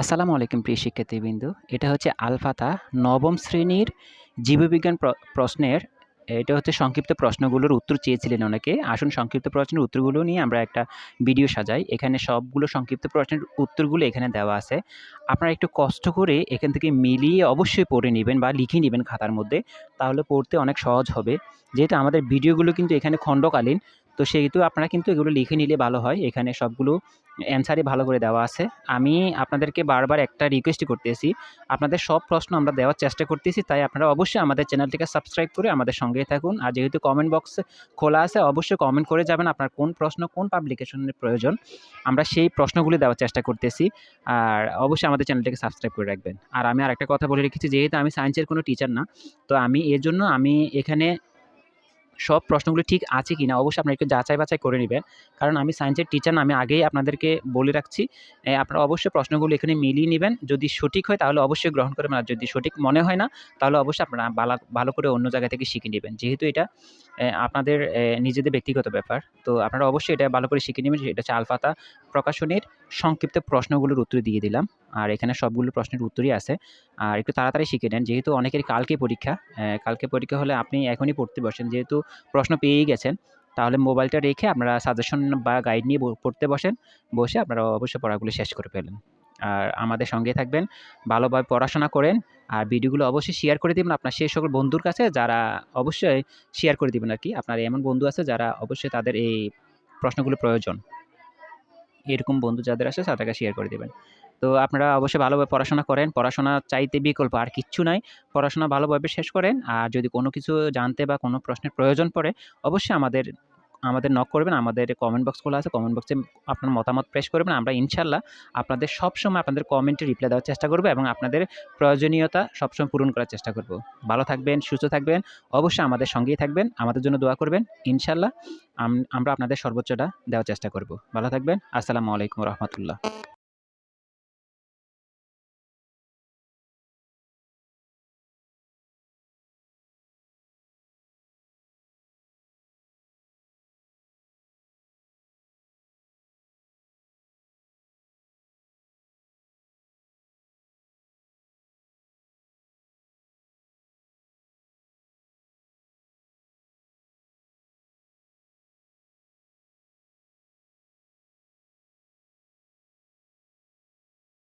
আসসালামু আলাইকুম প্রিয় শিক্ষার্থীবৃন্দ। এটা হচ্ছে আলফাতা নবম শ্রেণির জীববিজ্ঞান প্র- প্রশ্নের, এটা হচ্ছে সংক্ষিপ্ত প্রশ্নগুলোর উত্তর চেয়েছিলেন অনেকে। আসুন সংক্ষিপ্ত প্রশ্নের উত্তরগুলো নিয়ে আমরা একটা ভিডিও সাজাই। এখানে সবগুলো সংক্ষিপ্ত প্রশ্নের উত্তরগুলো এখানে দেওয়া আছে। আপনারা একটু কষ্ট করে এখান থেকে মিলিয়ে অবশ্যই পড়ে নেবেন বা লিখে নেবেন খাতার মধ্যে। তাহলে পড়তে অনেক সহজ হবে। যেহেতু আমাদের ভিডিওগুলো কিন্তু এখানে খণ্ডকালীন তো সেহেতু আপনারা কিন্তু এগুলো লিখে নিলে ভালো হয়। এখানে সবগুলো অ্যান্সারই ভালো করে দেওয়া আছে। আমি আপনাদেরকে বারবার একটা রিকোয়েস্ট করতেছি। আপনাদের সব প্রশ্ন আমরা দেওয়ার চেষ্টা করতেছি, তাই আপনারা অবশ্যই আমাদের চ্যানেলটিকে সাবস্ক্রাইব করে আমাদের সঙ্গেই থাকুন। আর যেহেতু কমেন্ট বক্স খোলা আছে, অবশ্যই কমেন্ট করে যাবেন আপনার কোন প্রশ্ন কোন পাবলিকেশনের প্রয়োজন। আমরা সেই প্রশ্নগুলি দেওয়ার চেষ্টা করতেছি। আর অবশ্যই আমাদের চ্যানেলটিকে সাবস্ক্রাইব করে রাখবেন। আর আমি আরেকটা কথা বলে রেখেছি, যেহেতু আমি সায়েন্সের কোনো টিচার না, তো আমি এর জন্য আমি এখানে সব প্রশ্নগুলো ঠিক আছে কি না অবশ্যই আপনারা একটু যাচাই বাছাই করে নেবেন। কারণ আমি সায়েন্সের টিচার আমি আগেই আপনাদেরকে বলে রাখছি। আপনারা অবশ্যই প্রশ্নগুলো এখানে মিলিয়ে নেবেন। যদি সঠিক হয় তাহলে অবশ্যই গ্রহণ করবেন। আর যদি সঠিক মনে হয় না, তাহলে অবশ্যই আপনারা ভালো করে অন্য জায়গা থেকে শিখে নেবেন। যেহেতু এটা আপনাদের নিজেদের ব্যক্তিগত ব্যাপার। তো আপনারা অবশ্যই এটা ভালো করে শিখে নেবেন এটা হচ্ছে আলফাতা প্রকাশনীর সংক্ষিপ্ত প্রশ্নগুলোর উত্তর দিয়ে দিলাম। আর এখানে সবগুলো প্রশ্নের উত্তরই আছে। আর একটু তাড়াতাড়ি শিখে নেন, যেহেতু অনেকের কালকে পরীক্ষা কালকে পরীক্ষা হলে আপনি এখনই পড়তে বসেন। যেহেতু প্রশ্ন পেয়েই গেছেন, তাহলে মোবাইলটা রেখে আপনারা সাজেশন বা গাইড নিয়ে পড়তে বসেন। বসে আপনারা অবশ্যই পড়াগুলো শেষ করে ফেলেন। আর আমাদের সঙ্গে থাকবেন, ভালোভাবে পড়াশোনা করেন আর ভিডিওগুলো অবশ্যই শেয়ার করে দিবেন আপনার সেই সকল বন্ধুর কাছে যারা অবশ্যই শেয়ার করে দিবেন আর কি আপনার এমন বন্ধু আছে যারা অবশ্যই তাদের এই প্রশ্নগুলো প্রয়োজন। এরকম বন্ধু যাদের আছে তাদেরকে শেয়ার করে দেবেন। তো আপনারা অবশ্যই ভালোভাবে পড়াশোনা করেন, পড়াশোনা চাইতে বিকল্প আর কিচ্ছু নাই। পড়াশোনা ভালোভাবে শেষ করেন আর যদি কোনো কিছু জানতে বা কোনো প্রশ্নের প্রয়োজন পড়ে, অবশ্যই আমাদের আমাদের নক করবেন, আমাদের কমেন্ট বক্স খোলা আছে কমেন্ট বক্সে আপনার মতামত প্রেস করবেন। আমরা ইনশাল্লাহ আপনাদের সবসময় আপনাদের কমেন্টে রিপ্লাই দেওয়ার চেষ্টা করব এবং আপনাদের প্রয়োজনীয়তা সবসময় পূরণ করার চেষ্টা করব। ভালো থাকবেন, সুস্থ থাকবেন, অবশ্যই আমাদের সঙ্গেই থাকবেন, আমাদের জন্য দোয়া করবেন। ইনশাল্লাহ আম- আমরা আপনাদের সর্বোচ্চটা দেওয়ার চেষ্টা করব। ভালো থাকবেন, আসসালামু আলাইকুম রহমতুল্লাহ।